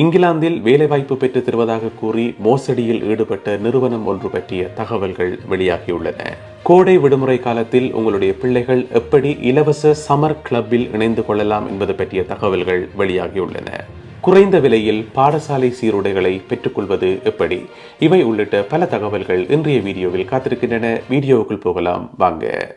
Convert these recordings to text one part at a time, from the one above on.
இங்கிலாந்தில் வேலைவாய்ப்பு பெற்று தருவதாக கூறி மோசடியில் ஈடுபட்ட நிறுவனம் ஒன்று பற்றிய தகவல்கள் வெளியாகியுள்ளன. கோடை விடுமுறை காலத்தில் உங்களுடைய பிள்ளைகள் எப்படி இலவச சமர் கிளப்பில் இணைந்து கொள்ளலாம் என்பது பற்றிய தகவல்கள் வெளியாகியுள்ளன. குறைந்த விலையில் பாடசாலை சீருடைகளை பெற்றுக்கொள்வது எப்படி? இவை உள்ளிட்ட பல தகவல்கள் இன்றைய வீடியோவில் காத்திருக்கின்றன. வீடியோவுக்குள் போகலாம். வாங்க.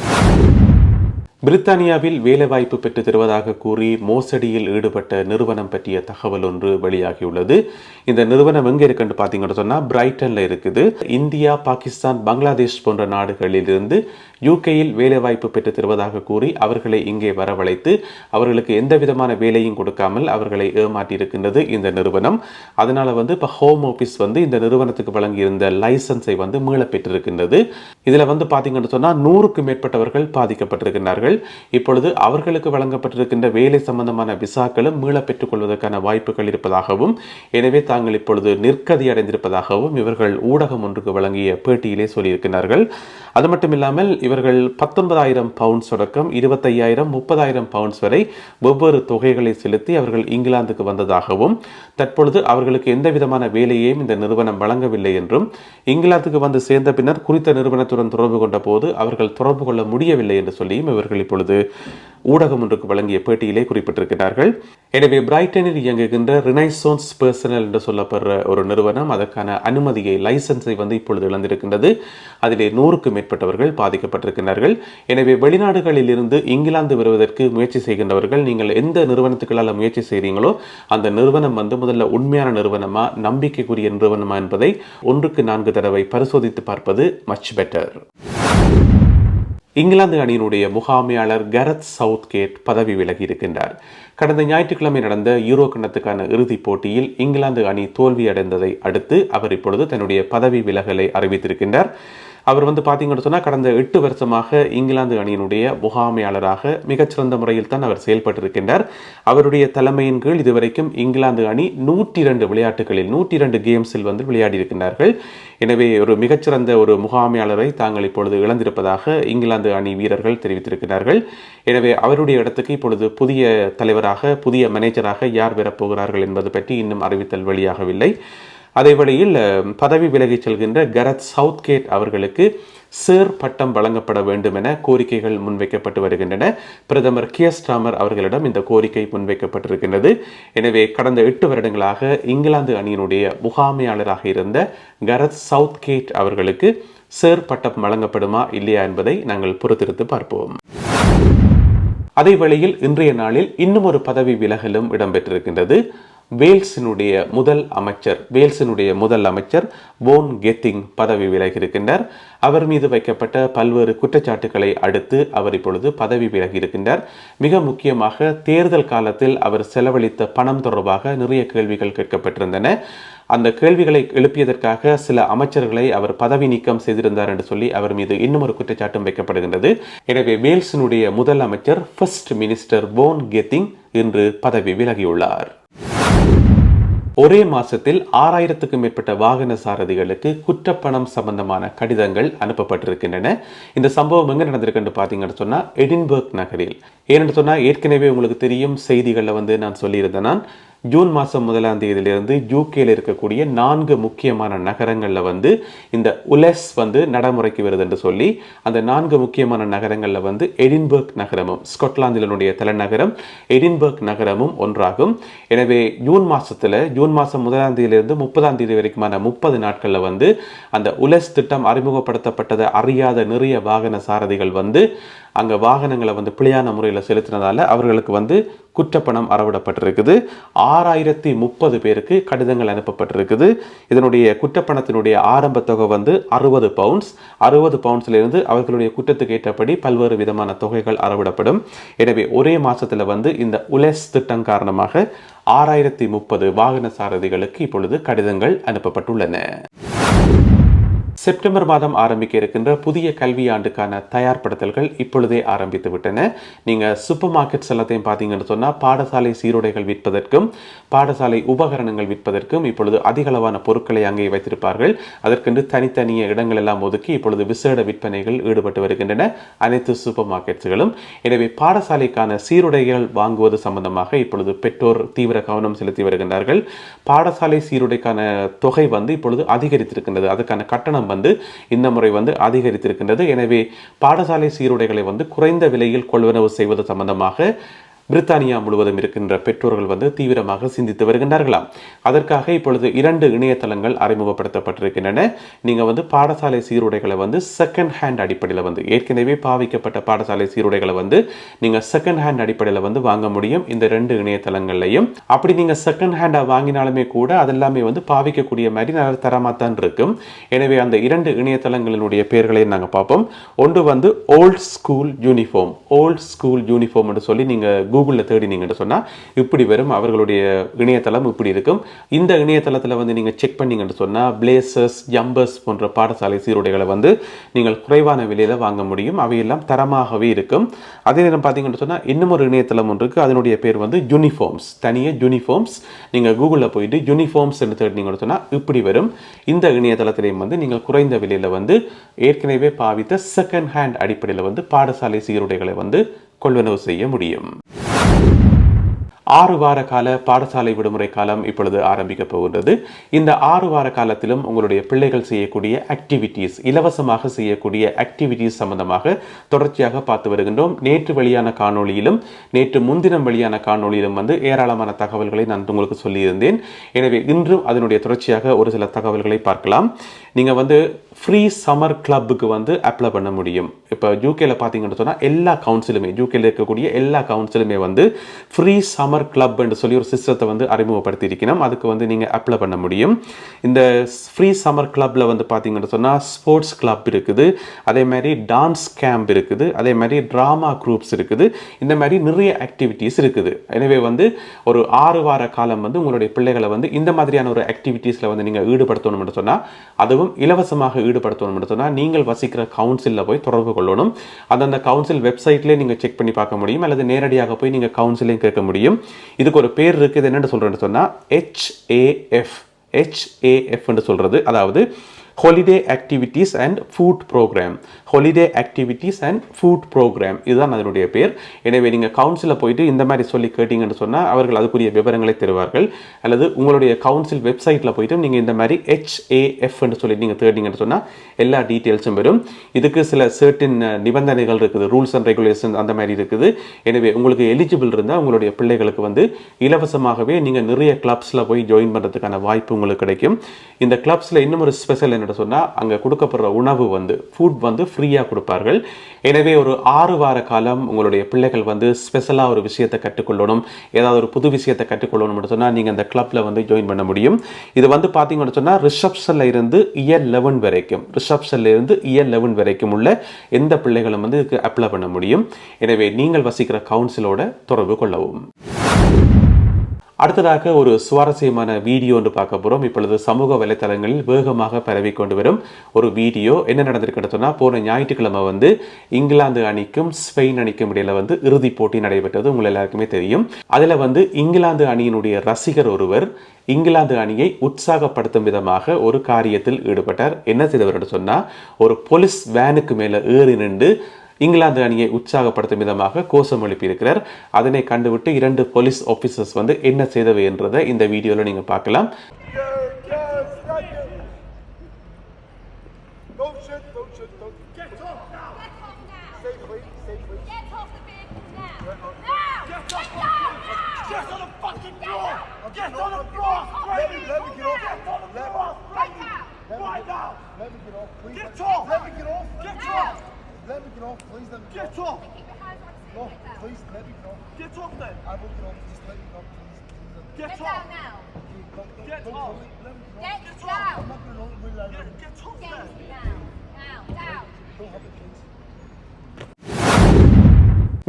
பிரித்தானியாவில் வேலைவாய்ப்பு பெற்று தருவதாக கூறி மோசடியில் ஈடுபட்ட நிறுவனம் பற்றிய தகவல் ஒன்று வெளியாகியுள்ளது. இந்த நிறுவனம் எங்கே இருக்குன்னு பார்த்தீங்கன்னு சொன்னால் பிரைட்டனில் இருக்குது. இந்தியா பாகிஸ்தான் பங்களாதேஷ் போன்ற நாடுகளில் இருந்து யூகேயில் வேலைவாய்ப்பு பெற்று தருவதாக கூறி அவர்களை இங்கே வரவழைத்து அவர்களுக்கு எந்த விதமான வேலையும் கொடுக்காமல் அவர்களை ஏமாற்றியிருக்கின்றது இந்த நிறுவனம். அதனால் வந்து இப்போ ஹோம் ஆஃபீஸ் வந்து இந்த நிறுவனத்துக்கு வழங்கியிருந்த லைசன்ஸை வந்து மீளப்பெற்றிருக்கின்றது இதில் வந்து பார்த்தீங்கன்னு சொன்னால் நூறுக்கும் மேற்பட்டவர்கள் பாதிக்கப்பட்டிருக்கின்றார்கள். பாதிக்கப்பட்டிருக்கிறார்கள் இப்பொழுது அவர்களுக்கு வழங்கப்பட்டிருக்கின்ற வேலை சம்பந்தமான விசாக்களும் மீள பெற்றுக்கொள்வதற்கான வாய்ப்புகள் இருப்பதாகவும் எனவே தாங்கள் இப்பொழுது நிற்கதி அடைந்திருப்பதாகவும் இவர்கள் ஊடகம் ஒன்றுக்கு வழங்கிய பேட்டியிலே சொல்லியிருக்கிறார்கள். அது மட்டும் இல்லாமல் இவர்கள் பத்தொன்பதாயிரம் பவுண்ட்ஸ் தொடக்கம் இருபத்தையாயிரம் முப்பதாயிரம் பவுண்ட்ஸ் வரை வெவ்வேறு தொகைகளை செலுத்தி அவர்கள் இங்கிலாந்துக்கு வந்ததாகவும் தற்பொழுது அவர்களுக்கு எந்த விதமான வேலையையும் இந்த நிறுவனம் வழங்கவில்லை என்றும் இங்கிலாந்துக்கு வந்து சேர்ந்த பின்னர் குறித்த நிறுவனத்துடன் தொடர்பு கொண்ட போது அவர்கள் தொடர்பு கொள்ள முடியவில்லை என்று சொல்லியும் இவர்கள் அவர்கள் இப்பொழுது ஊடகம் ஒன்றுக்கு வழங்கிய பேட்டியிலே குறிப்பிட்டிருக்கிறார்கள். எனவே பிரைட்டனில் இயங்குகின்ற ரினைசோன்ஸ் பர்சனல் என்று சொல்லப்படுற ஒரு நிறுவனம் அதற்கான அனுமதியை லைசன்ஸை வந்து இப்பொழுது இழந்திருக்கின்றது. அதிலே நூறுக்கும் மேற்பட்டவர்கள் பாதிக்கப்பட்டிருக்கிறார்கள் எனவே வெளிநாடுகளில் இருந்து இங்கிலாந்து வருவதற்கு முயற்சி செய்கின்றவர்கள் நீங்கள் எந்த நிறுவனத்துக்களால் முயற்சி செய்கிறீங்களோ அந்த நிறுவனம் வந்து முதல்ல உண்மையான நிறுவனமா நம்பிக்கைக்குரிய நிறுவனமா என்பதை ஒன்றுக்கு நான்கு தடவை பரிசோதித்து பார்ப்பது மச் பெட்டர் இங்கிலாந்து அணியினுடைய முகாமையாளர் கரத் சவுத் கேட் பதவி விலகி இருக்கின்றார். கடந்த ஞாயிற்றுக்கிழமை நடந்த யூரோ கணத்துக்கான இறுதிப் போட்டியில் இங்கிலாந்து அணி தோல்வியடைந்ததை அடுத்து அவர் இப்பொழுது தன்னுடைய பதவி விலகலை அறிவித்திருக்கின்றார். அவர் வந்து பார்த்தீங்கன்னு சொன்னால் கடந்த எட்டு வருஷமாக இங்கிலாந்து அணியினுடைய முகாமையாளராக மிகச்சிறந்த முறையில் தான் அவர் செயல்பட்டிருக்கின்றார். அவருடைய தலைமையின் கீழ் இதுவரைக்கும் இங்கிலாந்து அணி நூற்றி இரண்டு விளையாட்டுகளில் நூற்றி இரண்டு கேம்ஸில் வந்து விளையாடி இருக்கின்றார்கள் எனவே ஒரு மிகச்சிறந்த ஒரு முகாமையாளரை தாங்கள் இப்பொழுது இழந்திருப்பதாக இங்கிலாந்து அணி வீரர்கள் தெரிவித்திருக்கிறார்கள். எனவே அவருடைய இடத்துக்கு இப்பொழுது புதிய தலைவராக புதிய மேனேஜராக யார் பெறப்போகிறார்கள் என்பது பற்றி இன்னும் அறிவித்தல் வெளியாகவில்லை. அதே வழியில் பதவி விலகிச் செல்கின்ற கரத் சவுத்கேட் அவர்களுக்கு சேர் பட்டம் வழங்கப்பட வேண்டும் என கோரிக்கைகள் முன்வைக்கப்பட்டு வருகின்றன. பிரதமர் கியஸ்டாமர் அவர்களிடம் இந்த கோரிக்கை முன்வைக்கப்பட்டிருக்கின்றது. எனவே கடந்த எட்டு வருடங்களாக இங்கிலாந்து அணியினுடைய முகாமையாளராக இருந்த கரத் சவுத்கேட் அவர்களுக்கு சேர் பட்டம் வழங்கப்படுமா இல்லையா என்பதை நாங்கள் பொறுத்திருந்து பார்ப்போம். அதே வேளையில் இன்றைய நாளில் இன்னும் ஒரு பதவி விலகலும் இடம்பெற்றிருக்கின்றது. வேல்ஸினுடைய முதல் அமைச்சர் வேல்ஸினுடைய முதல் அமைச்சர் போன் கெத்திங் பதவி விலகியிருக்கின்றார். அவர் மீது வைக்கப்பட்ட பல்வேறு குற்றச்சாட்டுகளை அடுத்து அவர் இப்பொழுது பதவி விலகியிருக்கின்றார். மிக முக்கியமாக தேர்தல் காலத்தில் அவர் செலவழித்த பணம் தொடர்பாக நிறைய கேள்விகள் கேட்கப்பட்டிருந்தன. அந்த கேள்விகளை எழுப்பியதற்காக சில அமைச்சர்களை அவர் பதவி நீக்கம் செய்திருந்தார் என்று சொல்லி அவர் மீது இன்னும் ஒரு குற்றச்சாட்டும் வைக்கப்படுகின்றது. எனவே வேல்ஸினுடைய முதல் அமைச்சர் ஃபர்ஸ்ட் மினிஸ்டர் போன் கெத்திங் இன்று பதவி விலகியுள்ளார். ஒரே மாசத்தில் ஆறாயிரத்துக்கும் மேற்பட்ட வாகன சாரதிகளுக்கு குற்றப்பணம் சம்பந்தமான கடிதங்கள் அனுப்பப்பட்டிருக்கின்றன. இந்த சம்பவம் எங்க நடந்திருக்குன்னு பார்த்தீங்கன்னு சொன்னா எடின்பர்க் நகரில். ஏன்னு சொன்னால் ஏற்கனவே உங்களுக்கு தெரியும் செய்திகளில் வந்து நான் சொல்லியிருந்தேன் நான். ஜூன் மாதம் முதலாம் தேதியிலிருந்து யூகேயில் இருக்கக்கூடிய நான்கு முக்கியமான நகரங்களில் வந்து இந்த உலெஸ் வந்து நடைமுறைக்கு வருது என்று சொல்லி அந்த நான்கு முக்கியமான நகரங்களில் வந்து எடின்பர்க் நகரமும் ஸ்காட்லாந்தினுடைய தலைநகரம் எடின்பர்க் நகரமும் ஒன்றாகும். எனவே ஜூன் மாதத்தில் ஜூன் மாதம் முதலாம் தேதியிலிருந்து முப்பதாம் தேதி வரைக்குமான முப்பது நாட்களில் வந்து அந்த உலெஸ் திட்டம் அறிமுகப்படுத்தப்பட்டதை அறியாத நிறைய வாகன சாரதிகள் வந்து அங்கே வாகனங்களை வந்து பிழையான முறையில் செலுத்தினதால் அவர்களுக்கு வந்து குற்றப்பணம் அறவிடப்பட்டிருக்குது. ஆறாயிரத்தி முப்பது பேருக்கு கடிதங்கள் அனுப்பப்பட்டிருக்குது. இதனுடைய குற்றப்பணத்தினுடைய ஆரம்ப தொகை வந்து அறுபது பவுண்ட்ஸ் அறுபது பவுண்ட்ஸ்லேருந்து அவர்களுடைய குற்றத்துக்கு ஏற்றபடி பல்வேறு விதமான தொகைகள் அறவிடப்படும். எனவே ஒரே மாதத்தில் வந்து இந்த உலெஸ் திட்டம் காரணமாக ஆறாயிரத்தி முப்பது வாகன சாரதிகளுக்கு இப்பொழுது கடிதங்கள் அனுப்பப்பட்டுள்ளன. செப்டம்பர் மாதம் ஆரம்பிக்க இருக்கின்ற புதிய கல்வியாண்டுக்கான தயார்படுத்தல்கள் இப்பொழுதே ஆரம்பித்து விட்டன. நீங்கள் சூப்பர் மார்க்கெட்ஸ் எல்லாத்தையும் பார்த்தீங்கன்னு சொன்னால் பாடசாலை சீருடைகள் விற்பதற்கும் பாடசாலை உபகரணங்கள் விற்பதற்கும் இப்பொழுது அதிகளவான பொருட்களை அங்கே வைத்திருப்பார்கள். அதற்கென்று தனித்தனிய இடங்கள் எல்லாம் ஒதுக்கி இப்பொழுது விசேட விற்பனைகள் ஈடுபட்டு வருகின்றன அனைத்து சூப்பர் மார்க்கெட்ஸ்களும் எனவே பாடசாலைக்கான சீருடைகள் வாங்குவது சம்பந்தமாக இப்பொழுது பெற்றோர் தீவிர கவனம் செலுத்தி வருகின்றார்கள். பாடசாலை சீருடைக்கான தொகை வந்து இப்பொழுது அதிகரித்திருக்கின்றது. அதுக்கான கட்டணம் வந்து இந்த முறை வந்து அதிகரித்திருக்கின்றது. எனவே பாடசாலை சீருடைகளை வந்து குறைந்த விலையில் கொள்வனவு செய்வது சம்பந்தமாக பிரித்தானியா முழுவதும் இருக்கின்ற பெற்றோர்கள் வந்து தீவிரமாக சிந்தித்து வருகின்றார்களாம். அதற்காக இப்பொழுது இரண்டு இணையதளங்கள் அறிமுகப்படுத்தப்பட்டிருக்கின்றன. நீங்கள் வந்து பாடசாலை சீருடைகளை வந்து செகண்ட் ஹேண்ட் அடிப்படையில் வந்து ஏற்கனவே பாவிக்கப்பட்ட பாடசாலை சீருடைகளை வந்து நீங்கள் செகண்ட் ஹேண்ட் அடிப்படையில் வந்து வாங்க முடியும். இந்த ரெண்டு இணையதளங்கள்லையும். அப்படி நீங்கள் செகண்ட் ஹேண்டாக வாங்கினாலுமே கூட அதெல்லாமே வந்து பாவிக்கக்கூடிய மாதிரி நல்ல தரமாக தான் இருக்கும். எனவே அந்த இரண்டு இணையதளங்களினுடைய பெயர்களையும் நாங்கள் பார்ப்போம். ஒன்று வந்து old school uniform old school யூனிஃபார்ம்னு சொல்லி நீங்கள் கூகுளில் தேடினீங்கன்னு சொன்னால் இப்படி வரும் அவர்களுடைய இணையதளம் இப்படி இருக்கும். இந்த இணையதளத்தில் வந்து நீங்கள் செக் பண்ணீங்கன்னு சொன்னால் பிளேசஸ் ஜம்பர்ஸ் போன்ற பாடசாலை சீருடைகளை வந்து நீங்கள் குறைவான விலையில் வாங்க முடியும். அவையெல்லாம் தரமாகவே இருக்கும். அதே நேரம் பார்த்தீங்கன்னு சொன்னால் இன்னும் ஒரு இணையதளம் ஒன்று இருக்குது அதனுடைய பேர் வந்து யூனிஃபார்ம்ஸ் தனியாக யூனிஃபார்ம்ஸ் நீங்கள் கூகுளில் போயிட்டு யூனிஃபார்ம்ஸ் என்று தேடினீங்கன்னு சொன்னால் இப்படி வரும். இந்த இணையதளத்திலையும் வந்து நீங்கள் குறைந்த விலையில் வந்து ஏற்கனவே பாவித்த செகண்ட் ஹேண்ட் அடிப்படையில் வந்து பாடசாலை சீருடைகளை வந்து கொள்வனவு செய்ய முடியும். ஆறு வார கால பாடசாலை விடுமுறை காலம் இப்பொழுது ஆரம்பிக்க போகின்றது. இந்த ஆறு வார காலத்திலும் உங்களுடைய பிள்ளைகள் செய்யக்கூடிய ஆக்டிவிட்டீஸ் இலவசமாக செய்யக்கூடிய ஆக்டிவிட்டீஸ் சம்பந்தமாக தொடர்ச்சியாக பார்த்து வருகின்றோம். நேற்று வெளியான காணொளியிலும் நேற்று முன்தினம் வெளியான காணொளியிலும் வந்து ஏராளமான தகவல்களை நான் உங்களுக்கு சொல்லியிருந்தேன். எனவே இன்றும் அதனுடைய தொடர்ச்சியாக ஒரு சில தகவல்களை பார்க்கலாம். நீங்கள் வந்து ஃப்ரீ சம்மர் கிளப்புக்கு வந்து அப்ளை பண்ண முடியும். இப்போ யூகேல பார்த்தீங்கன்னு சொன்னால் எல்லா கவுன்சிலுமே யூகேல இருக்கக்கூடிய எல்லா கவுன்சிலுமே வந்து ஃப்ரீ சம்மர் கிளப் என்று சொல்லி ஒரு சிஸ்டத்தை வந்து அறிமுகப்படுத்தி இருக்கணும் அதுக்கு வந்து நீங்கள் அப்ளை பண்ண முடியும். இந்த ஃப்ரீ சம்மர் கிளப்பில் வந்து பார்த்தீங்கன்னு சொன்னால் ஸ்போர்ட்ஸ் கிளப் இருக்குது. அதே மாதிரி டான்ஸ் கேம்ப் இருக்குது. அதே மாதிரி ட்ராமா குரூப்ஸ் இருக்குது. இந்த மாதிரி நிறைய ஆக்டிவிட்டீஸ் இருக்குது. எனவே வந்து ஒரு ஆறு வார காலம் வந்து உங்களுடைய பிள்ளைகளை வந்து இந்த மாதிரியான ஒரு ஆக்டிவிட்டீஸில் வந்து நீங்கள் ஈடுபடுத்தணும்னு சொன்னால் அதுவும் இலவசமாக ஈடுபடுத்தணும் சொன்னால் நீங்கள் வசிக்கிற கவுன்சிலில் போய் தொடர்பு கொள்ளணும். அந்தந்த கவுன்சில் வெப்சைட்லேயே நீங்கள் செக் பண்ணி பார்க்க முடியும். அல்லது நேரடியாக போய் நீங்கள் கவுன்சிலையும் கேட்க முடியும். இதுக்கு ஒரு பேர் இருக்குது. என்னென்னு சொல்கிறேன்னு சொன்னால் ஹெச்ஏஎஃப் ஹெச்ஏஎஃப்னு சொல்கிறது அதாவது holiday activities and food program holiday activities and food program இதுதான் அதனுடைய பேர். எனவே நீங்கள் கவுன்சிலில் போயிட்டு இந்த மாதிரி சொல்லி கேட்டிங்கன்னு சொன்னால் அவர்கள் அதுக்குரிய விவரங்களை தருவார்கள். அல்லது உங்களுடைய கவுன்சில் வெப்சைட்டில் போயிட்டு நீங்கள் இந்த மாதிரி ஹெச்ஏஎஃப்னு சொல்லி நீங்கள் தேடிங்கன்னு சொன்னால் எல்லா டீட்டெயில்ஸும் வரும். இதுக்கு சில சர்டின் நிபந்தனைகள் இருக்குது ரூல்ஸ் அண்ட் ரெகுலேஷன் அந்த மாதிரி இருக்குது. எனவே உங்களுக்கு எலிஜிபிள் இருந்தால் உங்களுடைய பிள்ளைகளுக்கு வந்து இலவசமாகவே நீங்கள் நிறைய கிளப்ஸில் போய் ஜாயின் பண்ணுறதுக்கான வாய்ப்பு உங்களுக்கு கிடைக்கும். இந்த கிளப்ஸில் இன்னும் ஒரு ஸ்பெஷல் என்னென்னு சொன்னால் அங்கே கொடுக்கப்படுற உணவு வந்து ஃபுட் வந்து ஃப்ரீயாக கொடுப்பார்கள். எனவே ஒரு ஆறு வார காலம் உங்களுடைய பிள்ளைகள் வந்து ஸ்பெஷலாக ஒரு விஷயத்தை கற்றுக்கொள்ளணும். ஏதாவது ஒரு புது விஷயத்தை கற்றுக்கொள்ளணும்னு சொன்னால் நீங்கள் அந்த கிளப்பில் வந்து ஜாயின் பண்ண முடியும். இது வந்து பார்த்தீங்கன்னு சொன்னால் ரிசப்ஷனில் இருந்து இயர் லெவன் வரைக்கும் ரிசப்ஷனில் இருந்து இயர் லெவன் வரைக்கும் உள்ள எந்த பிள்ளைகளும் வந்து இதுக்கு அப்ளை பண்ண முடியும். எனவே நீங்கள் வசிக்கிற கவுன்சிலோட தொடர்பு கொள்ளவும். அடுத்ததாக ஒரு சுவாரஸ்யமான வீடியோ என்று பார்க்க போகிறோம் இப்பொழுது சமூக வலைத்தளங்களில் வேகமாக பரவி கொண்டு வரும் ஒரு வீடியோ. என்ன நடந்திருக்குன்னு சொன்னால் போன ஞாயிற்றுக்கிழமை வந்து இங்கிலாந்து அணிக்கும் ஸ்பெயின் அணிக்கும் இடையில வந்து இறுதிப் போட்டி நடைபெற்றது உங்கள் எல்லாருக்குமே தெரியும். அதில் வந்து இங்கிலாந்து அணியினுடைய ரசிகர் ஒருவர் இங்கிலாந்து அணியை உற்சாகப்படுத்தும் விதமாக ஒரு காரியத்தில் ஈடுபட்டார். என்ன செய்தவர் சொன்னால் ஒரு போலீஸ் வேனுக்கு மேலே ஏறி நின்று இங்கிலாந்து அணியை உற்சாகப்படுத்தும் விதமாக கோஷம் எழுப்பியிருக்கிறார் அதனை கண்டுவிட்டு இரண்டு போலீஸ் ஆஃபீஸர்ஸ் வந்து என்ன செய்தவை என்றதை இந்த வீடியோவில் நீங்கள் பார்க்கலாம் Get off! Let me get off! Get off! Let, off. Let me get off. Get Now! off! Let me get off, please. Let me get, Get off. off! Keep your hands on No, the seat. please, let me get off. Get off then! I will get off. Just let me get off, please. please. Get Get off! down now! Please, don't, don't, Get don't, off. Let me, let me get Get off. down! I'm not going to really let Get, you. get off Get then! down! Now! Down! Don't have it, please.